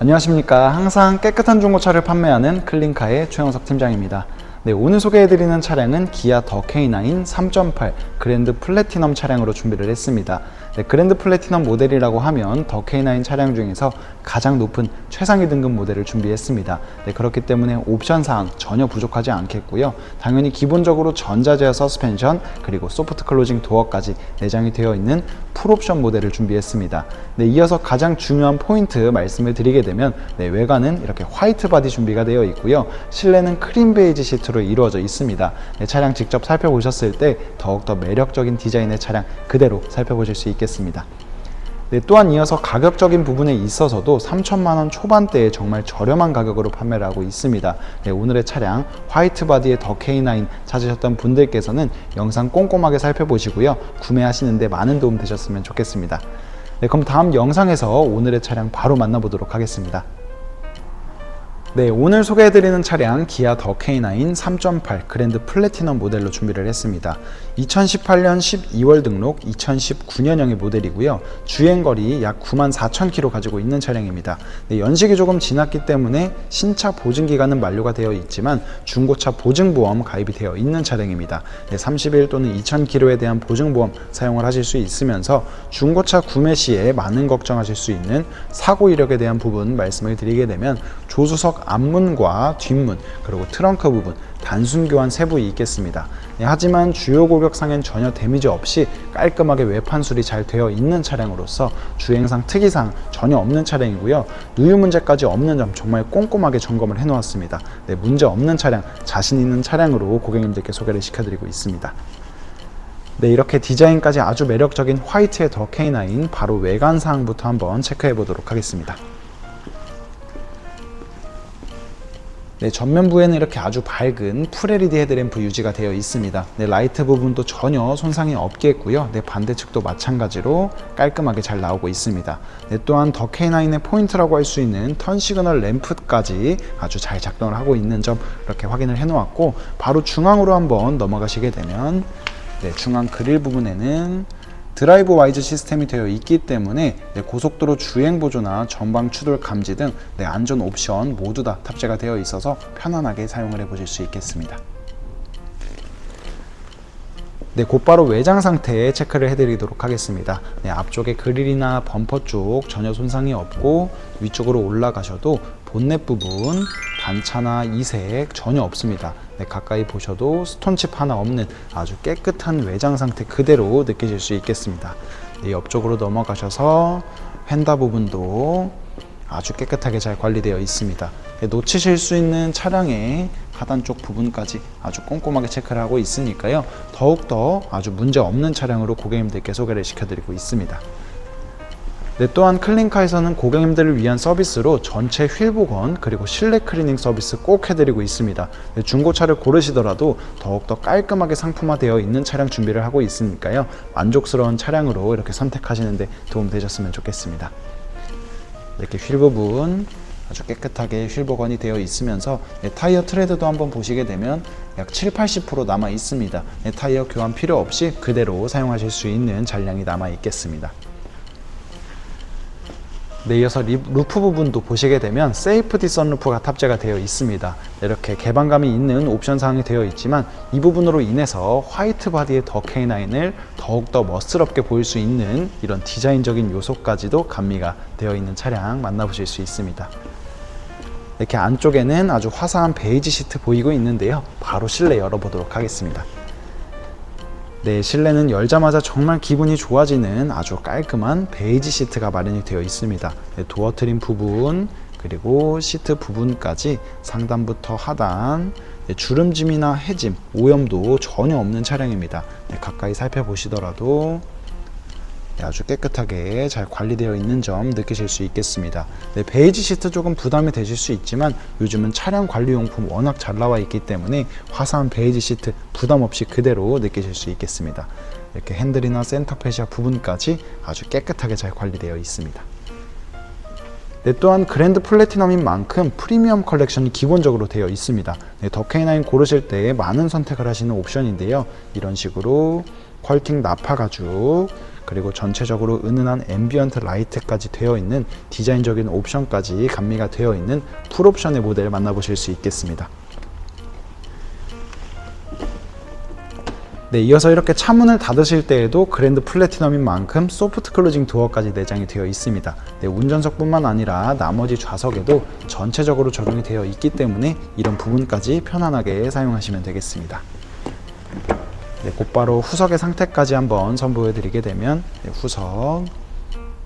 안녕하십니까. 항상 깨끗한 중고차를 판매하는 클린카의 최영석 팀장입니다. 네, 오늘 소개해드리는 차량은 기아 더 K9 3.8 그랜드 플래티넘 차량으로 준비를 했습니다. 네, 그랜드 플래티넘 모델이라고 하면 더 K9 차량 중에서 가장 높은 최상위 등급 모델을 준비했습니다. 네, 그렇기 때문에 옵션 사항 전혀 부족하지 않겠고요. 당연히 기본적으로 전자제어 서스펜션 그리고 소프트 클로징 도어까지 내장이 되어 있는 풀옵션 모델을 준비했습니다. 네, 이어서 가장 중요한 포인트 말씀을 드리게 되면 네, 외관은 이렇게 화이트 바디 준비가 되어 있고요. 실내는 크림 베이지 시트로 이루어져 있습니다. 네, 차량 직접 살펴보셨을 때 더욱더 매력적인 디자인의 차량 그대로 살펴보실 수 있겠습니다. 네, 또한 이어서 가격적인 부분에 있어서도 3천만 원 초반대에 정말 저렴한 가격으로 판매를 하고 있습니다. 네, 오늘의 차량 화이트 바디의 더 K9 찾으셨던 분들께서는 영상 꼼꼼하게 살펴보시고요. 구매하시는데 많은 도움 되셨으면 좋겠습니다. 네, 그럼 다음 영상에서 오늘의 차량 바로 만나보도록 하겠습니다. 네, 오늘 소개해드리는 차량 기아 더 K9 3.8 그랜드 플래티넘 모델로 준비를 했습니다. 2018년 12월 등록 2019년형의 모델이고요. 주행거리 약 9만 4천 킬로 가지고 있는 차량입니다. 네, 연식이 조금 지났기 때문에 신차 보증 기간은 만료가 되어 있지만 중고차 보증보험 가입이 되어 있는 차량입니다. 네, 30일 또는 2천 킬로에 대한 보증보험 사용을 하실 수 있으면서 중고차 구매 시에 많은 걱정하실 수 있는 사고 이력에 대한 부분 말씀을 드리게 되면 조수석 앞문과 뒷문 그리고 트렁크 부분 단순 교환 세부 있겠습니다. 네, 하지만 주요 고객상엔 전혀 데미지 없이 깔끔하게 외판 수리 잘 되어 있는 차량으로서 주행상 특이사항 전혀 없는 차량이고요. 누유 문제까지 없는 점 정말 꼼꼼하게 점검을 해놓았습니다. 네, 문제 없는 차량, 자신 있는 차량으로 고객님들께 소개를 시켜드리고 있습니다. 네, 이렇게 디자인까지 아주 매력적인 화이트의 더 K9 바로 외관 사항부터 한번 체크해 보도록 하겠습니다. 네, 전면부에는 이렇게 아주 밝은 풀 LED 헤드램프 유지가 되어 있습니다. 네, 라이트 부분도 전혀 손상이 없겠고요. 네, 반대측도 마찬가지로 깔끔하게 잘 나오고 있습니다. 네, 또한 더 K9의 포인트라고 할 수 있는 턴 시그널 램프까지 아주 잘 작동을 하고 있는 점 이렇게 확인을 해 놓았고 바로 중앙으로 한번 넘어가시게 되면 네, 중앙 그릴 부분에는 드라이브 와이즈 시스템이 되어 있기 때문에 네, 고속도로 주행 보조나 전방 추돌 감지 등 네, 안전 옵션 모두 다 탑재가 되어 있어서 편안하게 사용을 해보실 수 있겠습니다. 네, 곧바로 외장 상태 체크를 해드리도록 하겠습니다. 네, 앞쪽에 그릴이나 범퍼 쪽 전혀 손상이 없고 위쪽으로 올라가셔도 본넷 부분 단차나 이색 전혀 없습니다. 네, 가까이 보셔도 스톤칩 하나 없는 아주 깨끗한 외장 상태 그대로 느끼실 수 있겠습니다. 네, 옆쪽으로 넘어가셔서 휀다 부분도 아주 깨끗하게 잘 관리되어 있습니다. 네, 놓치실 수 있는 차량의 하단 쪽 부분까지 아주 꼼꼼하게 체크를 하고 있으니까요. 더욱더 아주 문제 없는 차량으로 고객님들께 소개를 시켜드리고 있습니다. 네, 또한 클린카에서는 고객님들을 위한 서비스로 전체 휠 복원 그리고 실내 클리닝 서비스 꼭 해드리고 있습니다. 네, 중고차를 고르시더라도 더욱더 깔끔하게 상품화되어 있는 차량 준비를 하고 있으니까요. 만족스러운 차량으로 이렇게 선택하시는데 도움 되셨으면 좋겠습니다. 이렇게 휠 부분 아주 깨끗하게 휠 복원이 되어 있으면서 네, 타이어 트레드도 한번 보시게 되면 약 7, 80% 남아 있습니다. 네, 타이어 교환 필요 없이 그대로 사용하실 수 있는 잔량이 남아 있겠습니다. 네, 이어서 리, 루프 부분도 보시게 되면 세이프티 선루프가 탑재가 되어 있습니다. 이렇게 개방감이 있는 옵션 사항이 되어 있지만 이 부분으로 인해서 화이트 바디의 더 K9을 더욱더 멋스럽게 보일 수 있는 이런 디자인적인 요소까지도 감미가 되어 있는 차량 만나보실 수 있습니다. 이렇게 안쪽에는 아주 화사한 베이지 시트 보이고 있는데요. 바로 실내 열어보도록 하겠습니다. 네, 실내는 열자마자 정말 기분이 좋아지는 아주 깔끔한 베이지 시트가 마련이 되어 있습니다. 네, 도어 트림 부분 그리고 시트 부분까지 상단부터 하단 네, 주름짐이나 해짐, 오염도 전혀 없는 차량입니다. 네, 가까이 살펴보시더라도 네, 아주 깨끗하게 잘 관리되어 있는 점 느끼실 수 있겠습니다. 네, 베이지 시트 조금 부담이 되실 수 있지만 요즘은 차량 관리 용품 워낙 잘 나와 있기 때문에 화사한 베이지 시트 부담 없이 그대로 느끼실 수 있겠습니다. 이렇게 핸들이나 센터 페시아 부분까지 아주 깨끗하게 잘 관리되어 있습니다. 네, 또한 그랜드 플래티넘인 만큼 프리미엄 컬렉션이 기본적으로 되어 있습니다. 네, 더 K9 고르실 때 많은 선택을 하시는 옵션인데요. 이런 식으로 퀄팅 나파 가죽 그리고 전체적으로 은은한 앰비언트 라이트까지 되어 있는 디자인적인 옵션까지 감미가 되어 있는 풀옵션의 모델 만나보실 수 있겠습니다. 네, 이어서 이렇게 차문을 닫으실 때에도 그랜드 플래티넘인 만큼 소프트 클로징 도어까지 내장이 되어 있습니다. 네, 운전석뿐만 아니라 나머지 좌석에도 전체적으로 적용이 되어 있기 때문에 이런 부분까지 편안하게 사용하시면 되겠습니다. 네, 곧바로 후석의 상태까지 한번 선보여 드리게 되면 네, 후석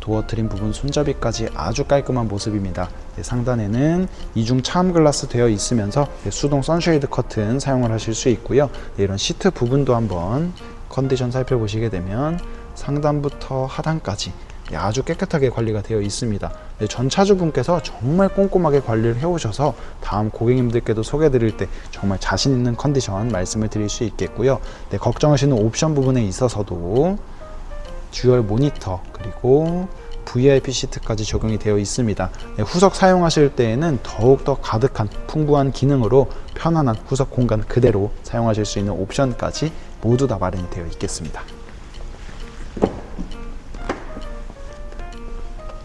도어 트림 부분 손잡이까지 아주 깔끔한 모습입니다. 네, 상단에는 이중 차음 글라스 되어 있으면서 네, 수동 선쉐이드 커튼 사용을 하실 수 있고요. 네, 이런 시트 부분도 한번 컨디션 살펴보시게 되면 상단부터 하단까지 네, 아주 깨끗하게 관리가 되어 있습니다. 네, 전 차주분께서 정말 꼼꼼하게 관리를 해오셔서 다음 고객님들께도 소개드릴 때 정말 자신 있는 컨디션 말씀을 드릴 수 있겠고요. 네, 걱정하시는 옵션 부분에 있어서도 듀얼 모니터 그리고 VIP 시트까지 적용이 되어 있습니다. 네, 후석 사용하실 때에는 더욱더 가득한 풍부한 기능으로 편안한 후석 공간 그대로 사용하실 수 있는 옵션까지 모두 다 마련이 되어 있겠습니다.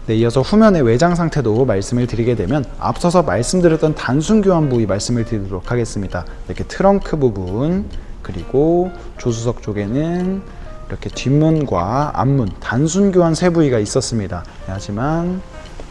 네, 이어서 후면의 외장 상태도 말씀을 드리게 되면 앞서서 말씀드렸던 단순 교환 부위 말씀을 드리도록 하겠습니다. 이렇게 트렁크 부분 그리고 조수석 쪽에는 이렇게 뒷문과 앞문 단순 교환 세 부위가 있었습니다. 네, 하지만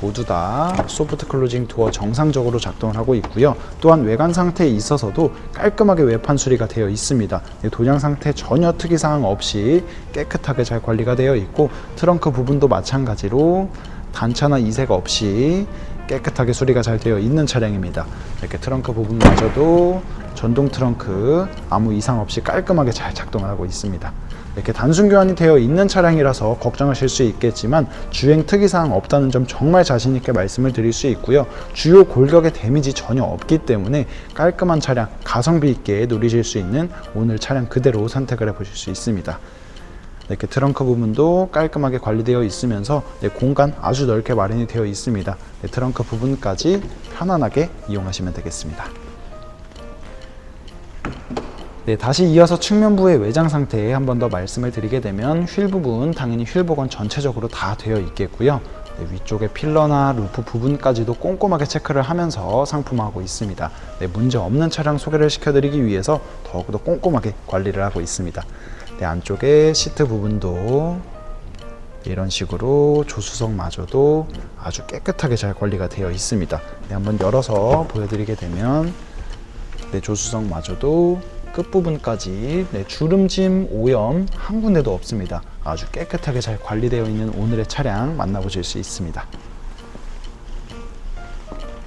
모두 다 소프트 클로징 도어 정상적으로 작동을 하고 있고요. 또한 외관 상태에 있어서도 깔끔하게 외판 수리가 되어 있습니다. 네, 도장 상태 전혀 특이 사항 없이 깨끗하게 잘 관리가 되어 있고 트렁크 부분도 마찬가지로 단차나 이색 없이 깨끗하게 수리가 잘 되어 있는 차량입니다. 이렇게 트렁크 부분마저도 전동 트렁크 아무 이상 없이 깔끔하게 잘 작동을 하고 있습니다. 이렇게 단순 교환이 되어 있는 차량이라서 걱정하실 수 있겠지만 주행 특이사항 없다는 점 정말 자신 있게 말씀을 드릴 수 있고요. 주요 골격에 데미지 전혀 없기 때문에 깔끔한 차량 가성비 있게 누리실 수 있는 오늘 차량 그대로 선택을 해보실 수 있습니다. 이렇게 트렁크 부분도 깔끔하게 관리되어 있으면서 네, 공간 아주 넓게 마련이 되어 있습니다. 네, 트렁크 부분까지 편안하게 이용하시면 되겠습니다. 네, 다시 이어서 측면부의 외장 상태에 한 번 더 말씀을 드리게 되면 휠 부분 당연히 휠 복원 전체적으로 다 되어 있겠고요. 네, 위쪽에 필러나 루프 부분까지도 꼼꼼하게 체크를 하면서 상품화하고 있습니다. 네, 문제 없는 차량 소개를 시켜드리기 위해서 더욱더 꼼꼼하게 관리를 하고 있습니다. 네, 안쪽에 시트 부분도 이런 식으로 조수석마저도 아주 깨끗하게 잘 관리가 되어 있습니다. 네, 한번 열어서 보여드리게 되면 네, 조수석마저도 끝부분까지 네, 주름짐, 오염 한 군데도 없습니다. 아주 깨끗하게 잘 관리되어 있는 오늘의 차량 만나보실 수 있습니다.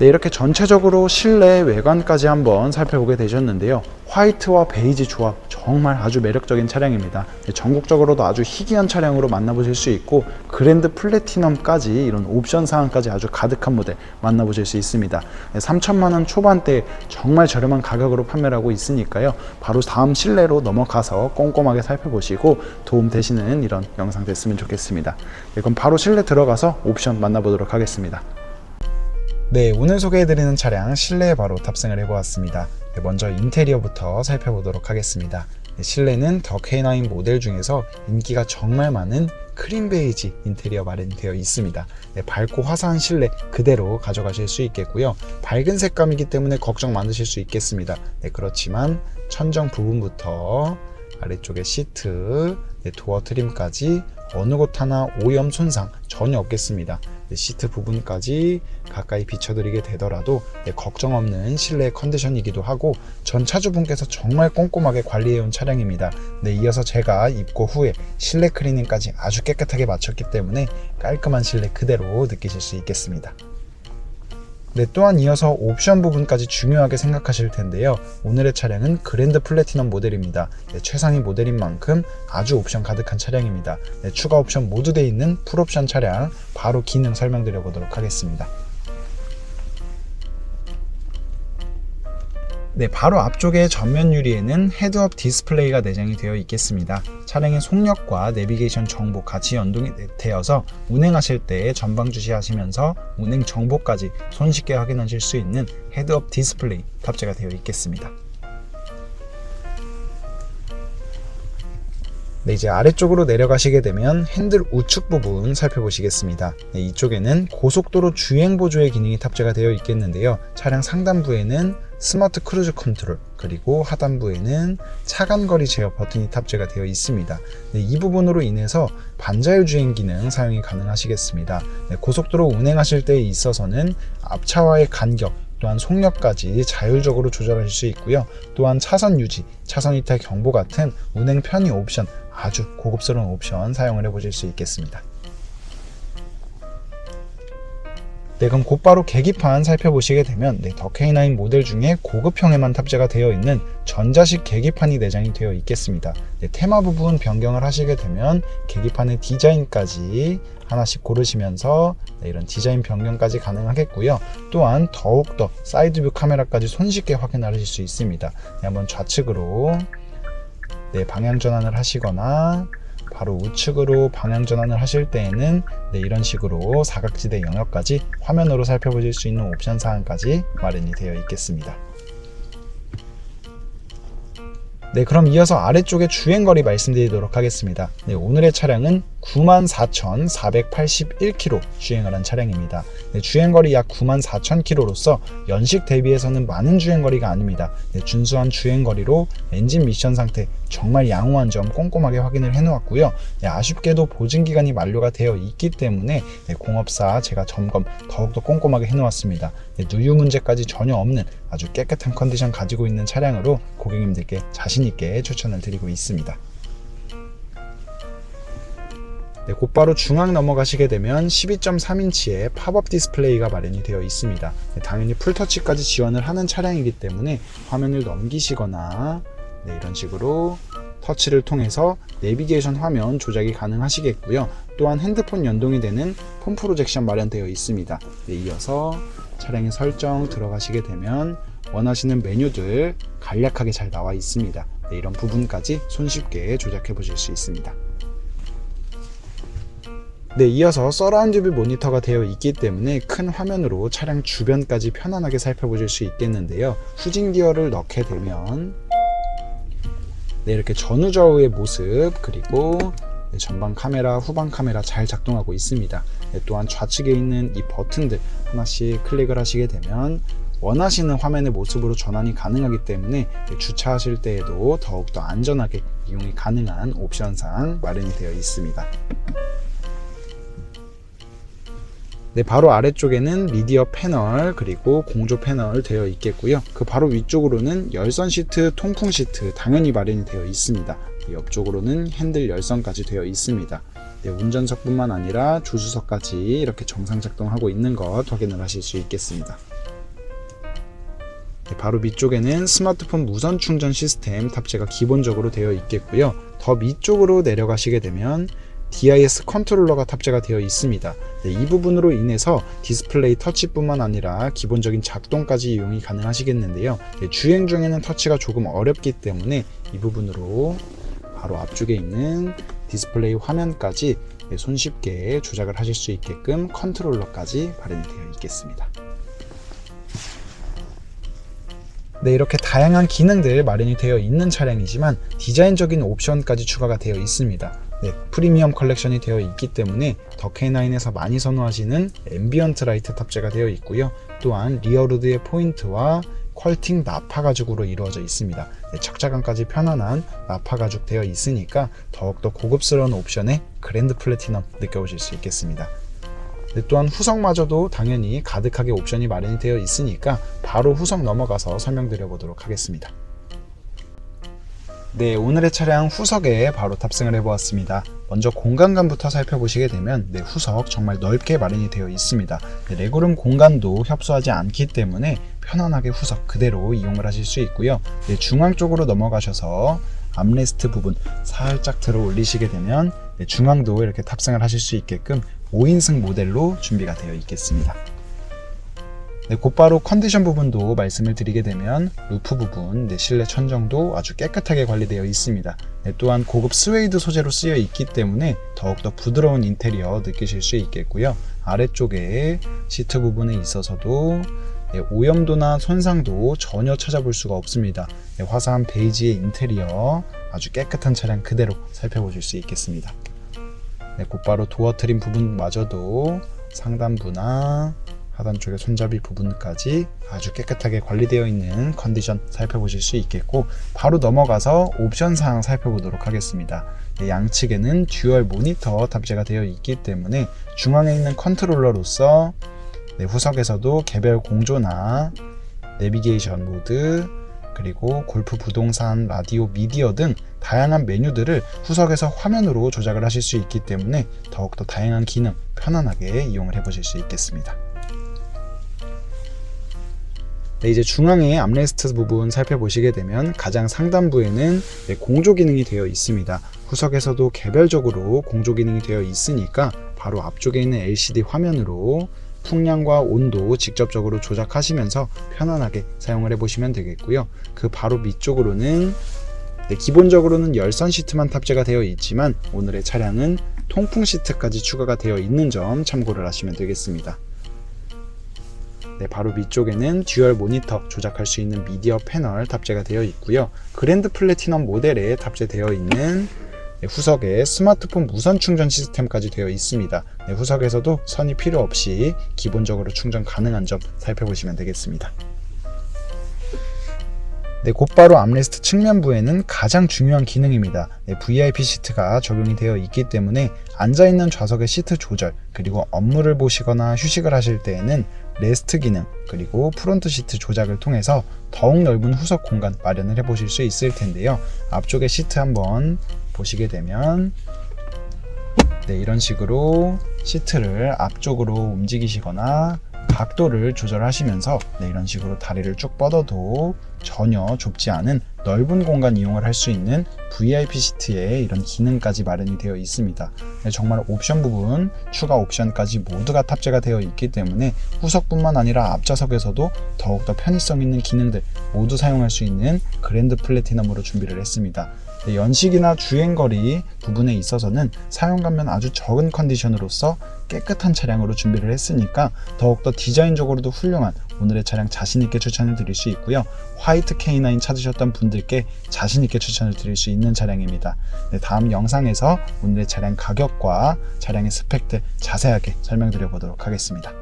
네, 이렇게 전체적으로 실내 외관까지 한번 살펴보게 되셨는데요. 화이트와 베이지 조합 정말 아주 매력적인 차량입니다. 네, 전국적으로도 아주 희귀한 차량으로 만나보실 수 있고 그랜드 플래티넘까지 이런 옵션 사항까지 아주 가득한 모델 만나보실 수 있습니다. 네, 3천만 원 초반대 정말 저렴한 가격으로 판매를 하고 있으니까요. 바로 다음 실내로 넘어가서 꼼꼼하게 살펴보시고 도움 되시는 이런 영상 됐으면 좋겠습니다. 네, 그럼 바로 실내 들어가서 옵션 만나보도록 하겠습니다. 네, 오늘 소개해드리는 차량 실내에 바로 탑승을 해보았습니다. 네, 먼저 인테리어부터 살펴보도록 하겠습니다. 네, 실내는 더 K9 모델 중에서 인기가 정말 많은 크림 베이지 인테리어 마련이 되어 있습니다. 네, 밝고 화사한 실내 그대로 가져가실 수 있겠고요. 밝은 색감이기 때문에 걱정 많으실 수 있겠습니다. 네, 그렇지만 천정 부분부터 아래쪽에 시트, 네, 도어 트림까지 어느 곳 하나 오염 손상 전혀 없겠습니다. 네, 시트 부분까지 가까이 비춰드리게 되더라도 네, 걱정 없는 실내 컨디션이기도 하고 전 차주분께서 정말 꼼꼼하게 관리해온 차량입니다. 네, 이어서 제가 입고 후에 실내 클리닝까지 아주 깨끗하게 마쳤기 때문에 깔끔한 실내 그대로 느끼실 수 있겠습니다. 네, 또한 이어서 옵션 부분까지 중요하게 생각하실 텐데요. 오늘의 차량은 그랜드 플래티넘 모델입니다. 네, 최상위 모델인 만큼 아주 옵션 가득한 차량입니다. 네, 추가 옵션 모두 되어 있는 풀옵션 차량 바로 기능 설명드려 보도록 하겠습니다. 네, 바로 앞쪽의 전면 유리에는 헤드업 디스플레이가 내장이 되어 있겠습니다. 차량의 속력과 내비게이션 정보 같이 연동이 되어서 운행하실 때 전방 주시하시면서 운행 정보까지 손쉽게 확인하실 수 있는 헤드업 디스플레이 탑재가 되어 있겠습니다. 네, 이제 아래쪽으로 내려가시게 되면 핸들 우측 부분 살펴보시겠습니다. 네, 이쪽에는 고속도로 주행 보조의 기능이 탑재가 되어 있겠는데요. 차량 상단부에는 스마트 크루즈 컨트롤 그리고 하단부에는 차간거리 제어 버튼이 탑재가 되어 있습니다. 네, 이 부분으로 인해서 반자율 주행 기능 사용이 가능하시겠습니다. 네, 고속도로 운행하실 때에 있어서는 앞차와의 간격 또한 속력까지 자율적으로 조절하실 수 있고요. 또한 차선 유지, 차선 이탈 경보 같은 운행 편의 옵션 아주 고급스러운 옵션 사용을 해보실 수 있겠습니다. 네, 그럼 곧바로 계기판 살펴보시게 되면 네, 더 K9 모델 중에 고급형에만 탑재가 되어 있는 전자식 계기판이 내장이 되어 있겠습니다. 네, 테마 부분 변경을 하시게 되면 계기판의 디자인까지 하나씩 고르시면서 네, 이런 디자인 변경까지 가능하겠고요. 또한 더욱더 사이드뷰 카메라까지 손쉽게 확인하실 수 있습니다. 네, 한번 좌측으로 네, 방향 전환을 하시거나 바로 우측으로 방향 전환을 하실 때에는 네, 이런 식으로 사각지대 영역까지 화면으로 살펴보실 수 있는 옵션 사항까지 마련이 되어 있겠습니다. 네, 그럼 이어서 아래쪽에 주행거리 말씀드리도록 하겠습니다. 네, 오늘의 차량은 94,481km 주행을 한 차량입니다. 네, 주행거리 약 94,000km로서 연식 대비해서는 많은 주행거리가 아닙니다. 네, 준수한 주행거리로 엔진 미션 상태 정말 양호한 점 꼼꼼하게 확인을 해놓았고요. 네, 아쉽게도 보증기간이 만료가 되어 있기 때문에 네, 공업사 제가 점검 더욱더 꼼꼼하게 해놓았습니다. 네, 누유 문제까지 전혀 없는 아주 깨끗한 컨디션 가지고 있는 차량으로 고객님들께 자신있게 추천을 드리고 있습니다. 네, 곧바로 중앙 넘어가시게 되면 12.3인치의 팝업 디스플레이가 마련이 되어 있습니다. 네, 당연히 풀터치까지 지원을 하는 차량이기 때문에 화면을 넘기시거나 네, 이런 식으로 터치를 통해서 내비게이션 화면 조작이 가능하시겠고요. 또한 핸드폰 연동이 되는 폰 프로젝션 마련되어 있습니다. 네, 이어서 차량의 설정 들어가시게 되면 원하시는 메뉴들 간략하게 잘 나와 있습니다. 네, 이런 부분까지 손쉽게 조작해 보실 수 있습니다. 네, 이어서 서라운드 뷰 모니터가 되어 있기 때문에 큰 화면으로 차량 주변까지 편안하게 살펴보실 수 있겠는데요. 후진 기어를 넣게 되면 네, 이렇게 전후좌우의 모습 그리고 네, 전방 카메라, 후방 카메라 잘 작동하고 있습니다. 네, 또한 좌측에 있는 이 버튼들 하나씩 클릭을 하시게 되면 원하시는 화면의 모습으로 전환이 가능하기 때문에 네, 주차하실 때에도 더욱더 안전하게 이용이 가능한 옵션상 마련이 되어 있습니다. 네, 바로 아래쪽에는 미디어 패널 그리고 공조 패널 되어 있겠고요. 그 바로 위쪽으로는 열선 시트, 통풍 시트 당연히 마련이 되어 있습니다. 그 옆쪽으로는 핸들 열선까지 되어 있습니다. 네, 운전석뿐만 아니라 조수석까지 이렇게 정상 작동하고 있는 것 확인을 하실 수 있겠습니다. 네, 바로 밑쪽에는 스마트폰 무선 충전 시스템 탑재가 기본적으로 되어 있겠고요. 더 밑쪽으로 내려가시게 되면 DIS 컨트롤러가 탑재가 되어 있습니다. 네, 이 부분으로 인해서 디스플레이 터치뿐만 아니라 기본적인 작동까지 이용이 가능하시겠는데요. 네, 주행 중에는 터치가 조금 어렵기 때문에 이 부분으로 바로 앞쪽에 있는 디스플레이 화면까지 네, 손쉽게 조작을 하실 수 있게끔 컨트롤러까지 발현이 되어 있겠습니다. 네, 이렇게 다양한 기능들 마련이 되어 있는 차량이지만 디자인적인 옵션까지 추가가 되어 있습니다. 네, 프리미엄 컬렉션이 되어 있기 때문에 더 K9에서 많이 선호하시는 앰비언트 라이트 탑재가 되어 있고요. 또한 리어로드의 포인트와 퀄팅 나파 가죽으로 이루어져 있습니다. 네, 착자감까지 편안한 나파 가죽 되어 있으니까 더욱더 고급스러운 옵션의 그랜드 플래티넘 느껴보실 수 있겠습니다. 네, 또한 후석마저도 당연히 가득하게 옵션이 마련이 되어 있으니까 바로 후석 넘어가서 설명드려 보도록 하겠습니다. 네, 오늘의 차량 후석에 바로 탑승을 해보았습니다. 먼저 공간감부터 살펴보시게 되면 네, 후석 정말 넓게 마련이 되어 있습니다. 네, 레그룸 공간도 협소하지 않기 때문에 편안하게 후석 그대로 이용을 하실 수 있고요. 네, 중앙 쪽으로 넘어가셔서 암레스트 부분 살짝 들어 올리시게 되면 네, 중앙도 이렇게 탑승을 하실 수 있게끔 5인승 모델로 준비가 되어 있겠습니다. 네, 곧바로 컨디션 부분도 말씀을 드리게 되면 루프 부분, 네, 실내 천정도 아주 깨끗하게 관리되어 있습니다. 네, 또한 고급 스웨이드 소재로 쓰여 있기 때문에 더욱더 부드러운 인테리어 느끼실 수 있겠고요. 아래쪽에 시트 부분에 있어서도 네, 오염도나 손상도 전혀 찾아볼 수가 없습니다. 네, 화사한 베이지의 인테리어 아주 깨끗한 차량 그대로 살펴보실 수 있겠습니다. 네, 곧바로 도어 트림 부분마저도 상단부나 하단 쪽의 손잡이 부분까지 아주 깨끗하게 관리되어 있는 컨디션 살펴보실 수 있겠고 바로 넘어가서 옵션 사항 살펴보도록 하겠습니다. 네, 양측에는 듀얼 모니터 탑재가 되어 있기 때문에 중앙에 있는 컨트롤러로서 네, 후석에서도 개별 공조나 내비게이션 모드 그리고 골프 부동산 라디오 미디어 등 다양한 메뉴들을 후석에서 화면으로 조작을 하실 수 있기 때문에 더욱더 다양한 기능 편안하게 이용을 해보실 수 있겠습니다. 네, 이제 중앙의 암레스트 부분 살펴보시게 되면 가장 상단부에는 네, 공조 기능이 되어 있습니다. 후석에서도 개별적으로 공조 기능이 되어 있으니까 바로 앞쪽에 있는 LCD 화면으로 풍량과 온도 직접적으로 조작하시면서 편안하게 사용을 해보시면 되겠고요. 그 바로 밑쪽으로는 네, 기본적으로는 열선 시트만 탑재가 되어 있지만 오늘의 차량은 통풍 시트까지 추가가 되어 있는 점 참고를 하시면 되겠습니다. 네, 바로 위쪽에는 듀얼 모니터 조작할 수 있는 미디어 패널 탑재가 되어 있고요. 그랜드 플래티넘 모델에 탑재되어 있는 네, 후석에 스마트폰 무선 충전 시스템까지 되어 있습니다. 네, 후석에서도 선이 필요 없이 기본적으로 충전 가능한 점 살펴보시면 되겠습니다. 네, 곧바로 암레스트 측면부에는 가장 중요한 기능입니다. 네, VIP 시트가 적용이 되어 있기 때문에 앉아있는 좌석의 시트 조절, 그리고 업무를 보시거나 휴식을 하실 때에는 레스트 기능, 그리고 프론트 시트 조작을 통해서 더욱 넓은 후석 공간 마련을 해 보실 수 있을 텐데요. 앞쪽의 시트 한번 보시게 되면 네, 이런 식으로 시트를 앞쪽으로 움직이시거나 각도를 조절하시면서 네, 이런 식으로 다리를 쭉 뻗어도 전혀 좁지 않은 넓은 공간 이용을 할 수 있는 VIP 시트에 이런 기능까지 마련이 되어 있습니다. 네, 정말 옵션 부분, 추가 옵션까지 모두가 탑재가 되어 있기 때문에 후석뿐만 아니라 앞좌석에서도 더욱더 편의성 있는 기능들 모두 사용할 수 있는 그랜드 플래티넘으로 준비를 했습니다. 네, 연식이나 주행거리 부분에 있어서는 사용감면 아주 적은 컨디션으로서 깨끗한 차량으로 준비를 했으니까 더욱더 디자인적으로도 훌륭한 오늘의 차량 자신있게 추천을 드릴 수 있고요. 화이트 K9 찾으셨던 분들께 자신있게 추천을 드릴 수 있는 차량입니다. 네, 다음 영상에서 오늘의 차량 가격과 차량의 스펙들 자세하게 설명드려 보도록 하겠습니다.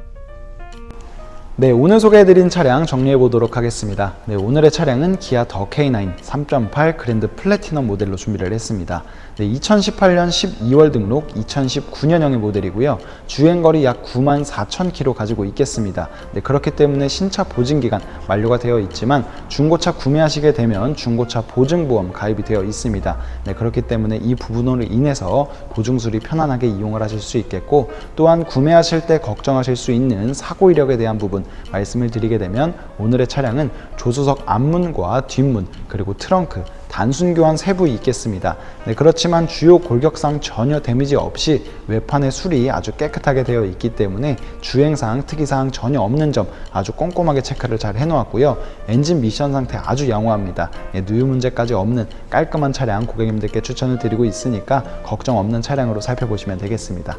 네, 오늘 소개해드린 차량 정리해 보도록 하겠습니다. 네, 오늘의 차량은 기아 더 K9 3.8 그랜드 플래티넘 모델로 준비를 했습니다. 네, 2018년 12월 등록 2019년형의 모델이고요. 주행거리 약 9만 4천 킬로 가지고 있겠습니다. 네, 그렇기 때문에 신차 보증기간 만료가 되어 있지만 중고차 구매하시게 되면 중고차 보증보험 가입이 되어 있습니다. 네, 그렇기 때문에 이 부분으로 인해서 보증술이 편안하게 이용을 하실 수 있겠고 또한 구매하실 때 걱정하실 수 있는 사고 이력에 대한 부분 말씀을 드리게 되면 오늘의 차량은 조수석 앞문과 뒷문 그리고 트렁크 단순 교환 세부 있겠습니다. 네, 그렇지만 주요 골격상 전혀 데미지 없이 외판의 술이 아주 깨끗하게 되어 있기 때문에 주행상 특이사항 전혀 없는 점 아주 꼼꼼하게 체크를 잘 해놓았고요. 엔진 미션 상태 아주 양호합니다. 네, 누유 문제까지 없는 깔끔한 차량 고객님들께 추천을 드리고 있으니까 걱정 없는 차량으로 살펴보시면 되겠습니다.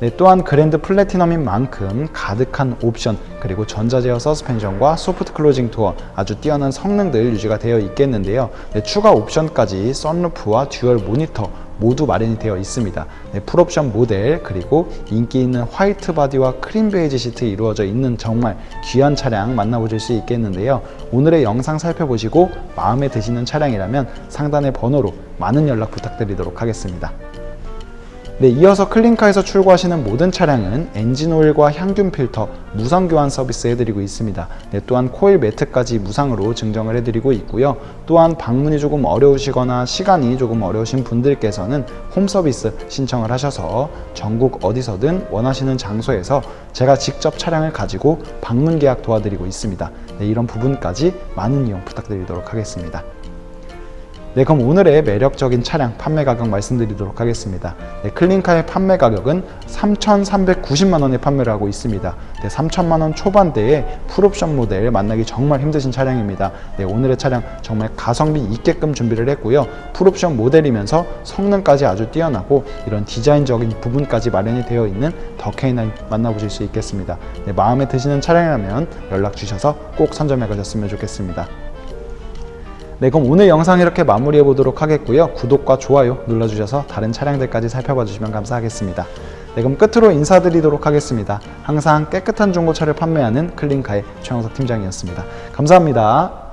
네, 또한 그랜드 플래티넘인 만큼 가득한 옵션 그리고 전자제어 서스펜션과 소프트 클로징 도어 아주 뛰어난 성능들 유지가 되어 있겠는데요. 네, 추가 옵션까지 썬루프와 듀얼 모니터 모두 마련이 되어 있습니다. 네, 풀옵션 모델 그리고 인기 있는 화이트 바디와 크림 베이지 시트 이루어져 있는 정말 귀한 차량 만나보실 수 있겠는데요. 오늘의 영상 살펴보시고 마음에 드시는 차량이라면 상단의 번호로 많은 연락 부탁드리도록 하겠습니다. 네, 이어서 클린카에서 출고하시는 모든 차량은 엔진 오일과 향균 필터 무상 교환 서비스 해드리고 있습니다. 네, 또한 코일 매트까지 무상으로 증정을 해드리고 있고요. 또한 방문이 조금 어려우시거나 시간이 조금 어려우신 분들께서는 홈 서비스 신청을 하셔서 전국 어디서든 원하시는 장소에서 제가 직접 차량을 가지고 방문 계약 도와드리고 있습니다. 네, 이런 부분까지 많은 이용 부탁드리도록 하겠습니다. 네, 그럼 오늘의 매력적인 차량 판매 가격 말씀드리도록 하겠습니다. 네, 클린카의 판매 가격은 3,390만 원에 판매를 하고 있습니다. 네, 3천만 원 초반대에 풀옵션 모델 만나기 정말 힘드신 차량입니다. 네, 오늘의 차량 정말 가성비 있게끔 준비를 했고요. 풀옵션 모델이면서 성능까지 아주 뛰어나고 이런 디자인적인 부분까지 마련이 되어 있는 더 K9 만나보실 수 있겠습니다. 네, 마음에 드시는 차량이라면 연락 주셔서 꼭 선점해 가셨으면 좋겠습니다. 네, 그럼 오늘 영상 이렇게 마무리해 보도록 하겠고요. 구독과 좋아요 눌러주셔서 다른 차량들까지 살펴봐 주시면 감사하겠습니다. 네, 그럼 끝으로 인사드리도록 하겠습니다. 항상 깨끗한 중고차를 판매하는 클린카의 최영석 팀장이었습니다. 감사합니다.